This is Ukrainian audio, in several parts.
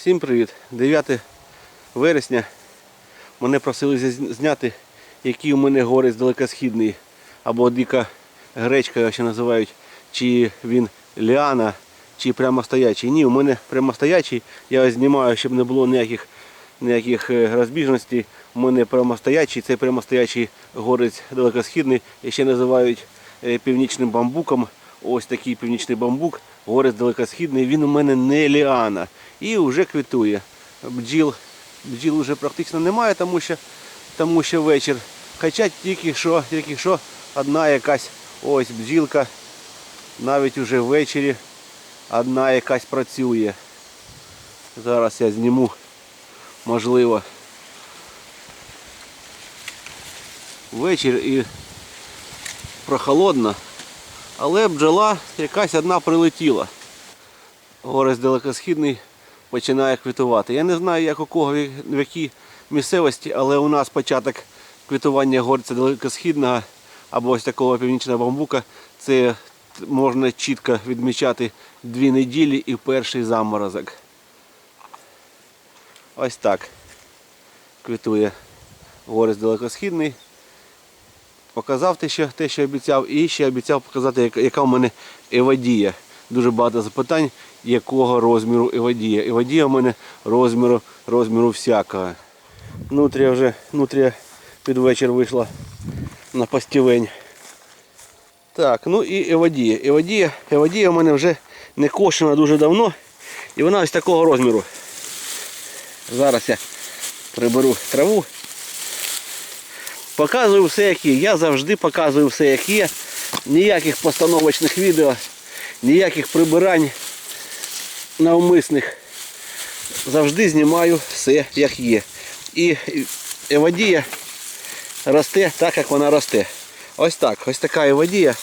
Всім привіт! 9 вересня. Мене просили зняти, який у мене горець далекосхідний, або дика гречка ще називають, чи він ліана, чи прямостоячий. Ні, у мене прямостоячий. Я знімаю, щоб не було ніяких, ніяких е, розбіжностей. У мене прямостоячий, це прямостоячий горець далекосхідний, ще називають е, північним бамбуком. Ось такий північний бамбук, горець далекосхідний, він у мене не ліана. І вже квітує. Бджіл, бджіл вже практично немає, тому що, тому що вечір. Хоча тільки що, тільки що одна якась ось бджілка, навіть уже ввечері одна якась працює. Зараз я зніму, можливо. Вечір і прохолодно, але бджола якась одна прилетіла. Горець далекосхідний починає квітувати. Я не знаю, як у кого в якій місцевості, але у нас початок квітування горця далекосхідного або ось такого північного бамбука. Це можна чітко відмічати дві неділі і перший заморозок. Ось так квітує горець далекосхідний. Показав те, що, те, що обіцяв, і ще обіцяв показати, яка, у мене евадія. Дуже багато запитань, якого розміру евадія. Евадія у мене розміру, розміру всякого. Нутрія вже нутрія під вечір вийшла на постівень. Так, ну і евадія. Евадія, евадія у мене вже не кошена дуже давно. І вона ось такого розміру. Зараз я приберу траву. Показую все як є. Я завжди показую все як є. Ніяких постановочних відео, ніяких прибирань навмисних. Завжди знімаю все як є. І евадія росте так, як вона росте. Ось так. Ось така евадія.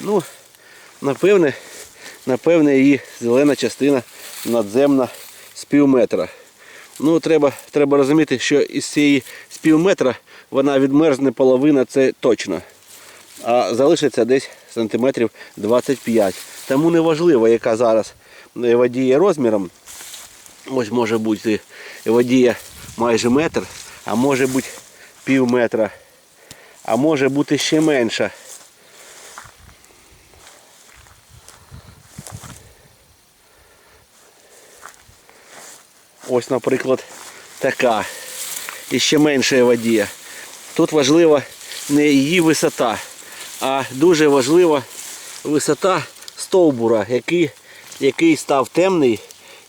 Ну, напевне, напевне, її зелена частина надземна з пів. Ну, треба, треба розуміти, що із цієї з пів метра вона відмерзне половина, це точно. А залишиться десь сантиметрів 25. Тому не важливо, яка зараз водія розміром. Ось може бути водія майже метр, а може бути пів метра, а може бути ще менша. Ось, наприклад, така. І ще менша водія. Тут важлива не її висота, а дуже важлива висота стовбура, який, який став темний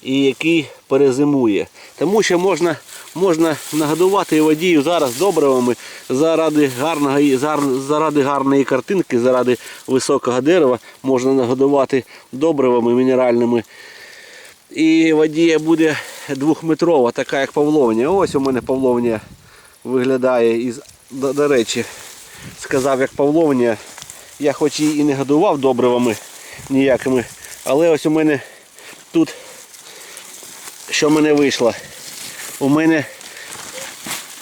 і який перезимує. Тому що можна, можна нагодувати водію зараз добривами заради гарного, заради гарної картинки, заради високого дерева можна нагодувати добривами мінеральними. І водія буде двохметрова, така як павловня. Ось у мене павловня виглядає із, до, до речі, сказав як павловня. Я хоч її і не годував добривами ніякими, але ось у мене тут, що в мене вийшло. У мене,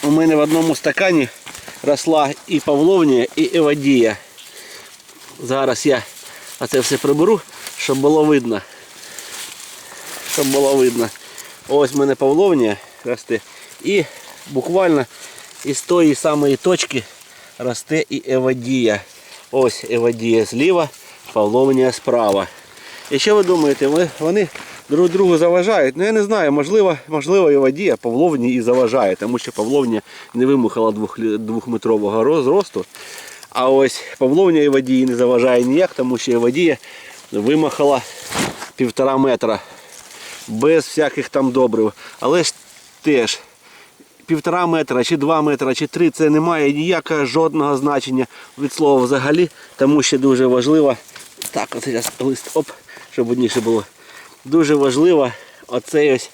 у мене в одному стакані росла і павловня, і евадія. Зараз я оце все приберу, щоб було видно. Щоб було видно. Ось в мене павловня росте. І буквально із тої самої точки росте і евадія. Ось евадія зліва, павловня справа. І що ви думаєте, вони друг другу заважають? Ну я не знаю, можливо, можливо евадія павловні і заважає, тому що павловня не вимухала двох, двохметрового роз- зросту. А ось павловня евадії не заважає ніяк, тому що евадія вимахала півтора метра без всяких там добрив. Але ж теж півтора метра, чи два метра, чи три це не має ніякого жодного значення від слова взагалі, тому що дуже важливо. Так, оце зараз лист, оп, щоб одніше було. Дуже важливо оцей ось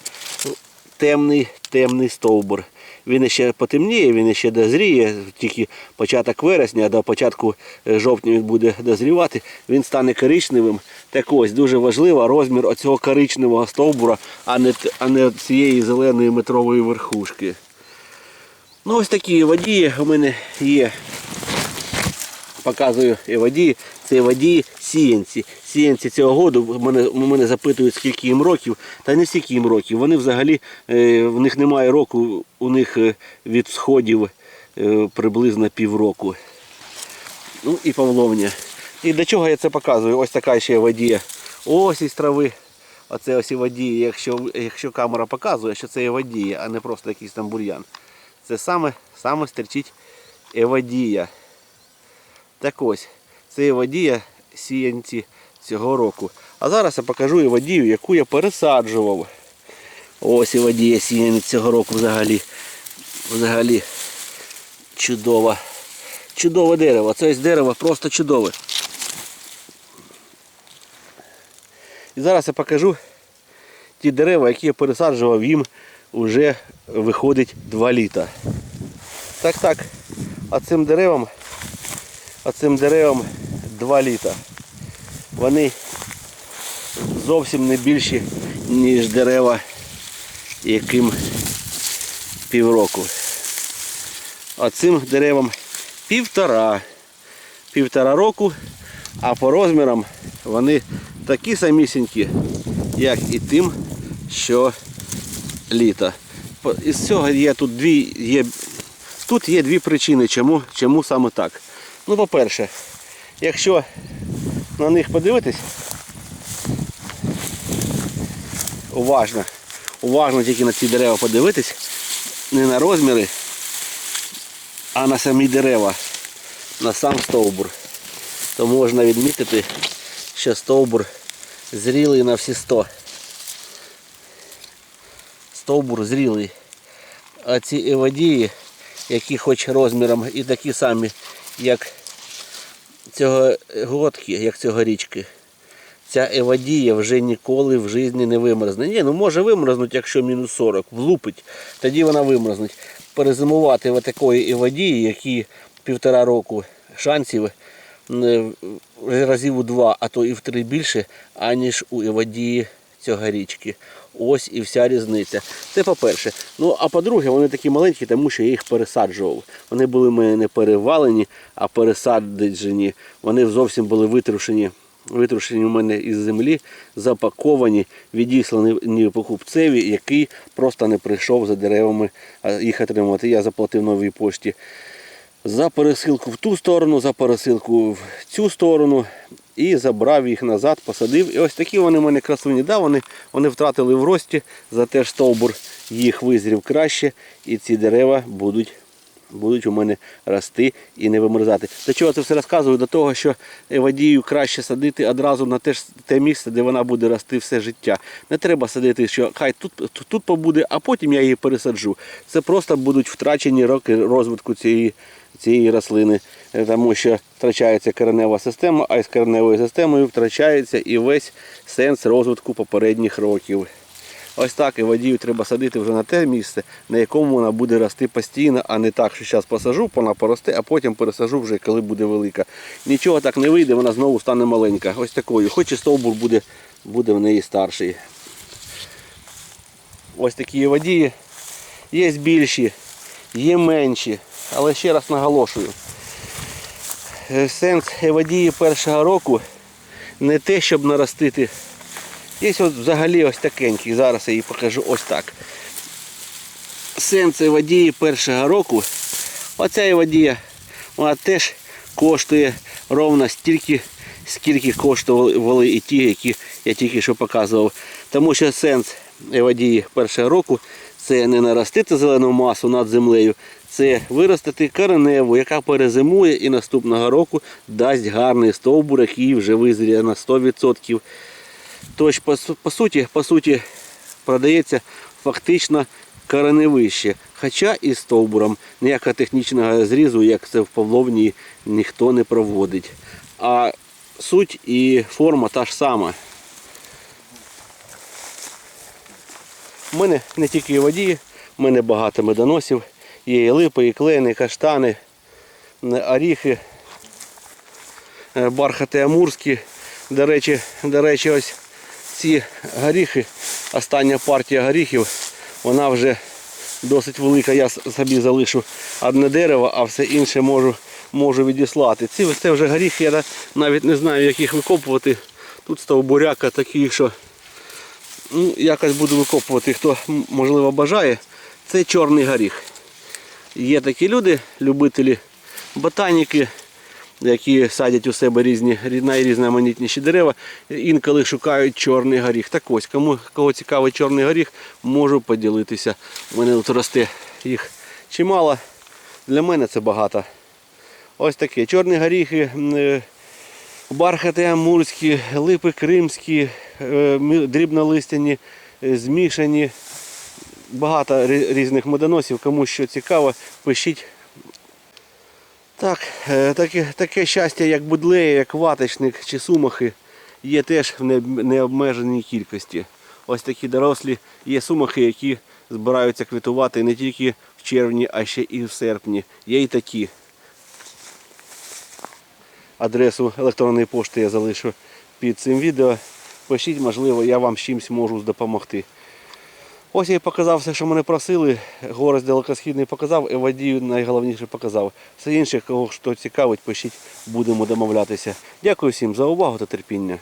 темний темний стовбур. Він ще потемніє, він ще дозріє, тільки початок вересня, а до початку е, жовтня він буде дозрівати, він стане коричневим. Так ось дуже важливо розмір оцього коричневого стовбура, а не, а не цієї зеленої метрової верхушки. Ну ось такі водії у мене є. Показую і водії. Це водії сіянці. Сіянці цього году мене, мене запитують, скільки їм років. Та не скільки їм років. Вони взагалі, е, в них немає року, у них е, від сходів е, приблизно півроку. Ну і павловня. І для чого я це показую? Ось така ще водія. Ось із трави. Оце ось і водія. Якщо, якщо камера показує, що це евадія, а не просто якийсь там бур'ян. Це саме, саме стерчить евадія. Так ось, це евадія сіянці цього року. А зараз я покажу евадію, яку я пересаджував. Ось евадія сіянець цього року взагалі. Взагалі чудова. Чудове дерево. Це ось дерево просто чудове. І зараз я покажу ті дерева, які я пересаджував, їм вже виходить 2 літа. Так, так. А цим деревам, а цим деревам 2 літа. Вони зовсім не більші, ніж дерева, яким півроку. А цим деревам півтора. Півтора року, а по розмірам вони такі самісінькі, як і тим, що літа. Із цього є тут дві, є, тут є дві причини, чому, чому саме так. Ну, по-перше, якщо на них подивитись, уважно, уважно тільки на ці дерева подивитись, не на розміри, а на самі дерева, на сам стовбур, то можна відмітити, що стовбур зрілий на всі 100. Стовбур зрілий. А ці евадії, які хоч розміром і такі самі, як цього годки, як цього річки, ця евадія вже ніколи в житті не вимерзне. Ні, ну може вимерзнути, якщо мінус 40, влупить, тоді вона вимерзнуть. Перезимувати в такої евадії, які півтора року шансів е, разів у два, а то і в три більше, аніж у евадії цього річки. Ось і вся різниця. Це по-перше. Ну а по-друге, вони такі маленькі, тому що я їх пересаджував. Вони були в не перевалені, а пересаджені. Вони зовсім були витрушені. Витрушені у мене із землі, запаковані, відіслані покупцеві, який просто не прийшов за деревами їх отримувати. Я заплатив новій пошті за пересилку в ту сторону, за пересилку в цю сторону і забрав їх назад, посадив. І ось такі вони в мене красуні. Да, вони, вони втратили в рості, зате ж стовбур їх визрів краще, і ці дерева будуть, будуть у мене рости і не вимерзати. До чого це все розказую? До того, що водію краще садити одразу на те, ж- те місце, де вона буде рости все життя. Не треба садити, що хай тут, тут, тут побуде, а потім я її пересаджу. Це просто будуть втрачені роки розвитку цієї цієї рослини, е, тому що втрачається коренева система, а із кореневою системою втрачається і весь сенс розвитку попередніх років. Ось так і водію треба садити вже на те місце, на якому вона буде рости постійно, а не так, що зараз посажу, вона поросте, а потім пересажу вже коли буде велика. Нічого так не вийде, вона знову стане маленька. Ось такою. Хоч і стовбур буде, буде в неї старший. Ось такі водії. Є більші, є менші. Але ще раз наголошую. е, Сенс водії першого року не те, щоб наростити. Є от взагалі ось такенький. Зараз я її покажу ось так. Сенс водії першого року. Оця водія, вона теж коштує ровно стільки, скільки коштували і ті, які я тільки що показував. Тому що сенс водії першого року це не наростити зелену масу над землею, це виростити кореневу, яка перезимує і наступного року дасть гарний стовбур, який вже визріє на 100%. Тож, по, по суті, по суті, продається фактично кореневище. Хоча і стовбуром ніякого технічного зрізу, як це в Павловні, ніхто не проводить. А суть і форма та ж сама. У мене не тільки водії, в мене багато медоносів. Є і липи, і клени, і каштани, оріхи, е, бархати амурські. До речі, до речі, ось ці горіхи, остання партія горіхів, вона вже досить велика. Я собі залишу одне дерево, а все інше можу можу відіслати. Ці це вже горіхи, я навіть не знаю, як їх викопувати. Тут стовбуряка такі, що ну, якось буду викопувати, хто можливо бажає. Це чорний горіх. Є такі люди, любителі ботаніки, які садять у себе різні найрізноманітніші дерева, інколи шукають чорний горіх. Так ось, кому кого цікавий чорний горіх, можу поділитися. У мене тут росте їх чимало. Для мене це багато. Ось таке. Чорні горіхи, е, бархати амурські, липи кримські, е, дрібнолистяні, е, змішані. Багато різних медоносів. Кому що цікаво, пишіть. Так, е, таке, таке щастя, як будлея, як ваточник чи сумахи, є теж в необмеженій кількості. Ось такі дорослі є сумахи, які збираються квітувати не тільки в червні, а ще і в серпні. Є і такі. Адресу електронної пошти я залишу під цим відео. Пишіть, можливо, я вам чимось можу допомогти. Ось я і показав все, що мене просили. Горець далекосхідний показав, Евадію найголовніше показав. Все інше, кого що цікавить, пишіть, будемо домовлятися. Дякую всім за увагу та терпіння.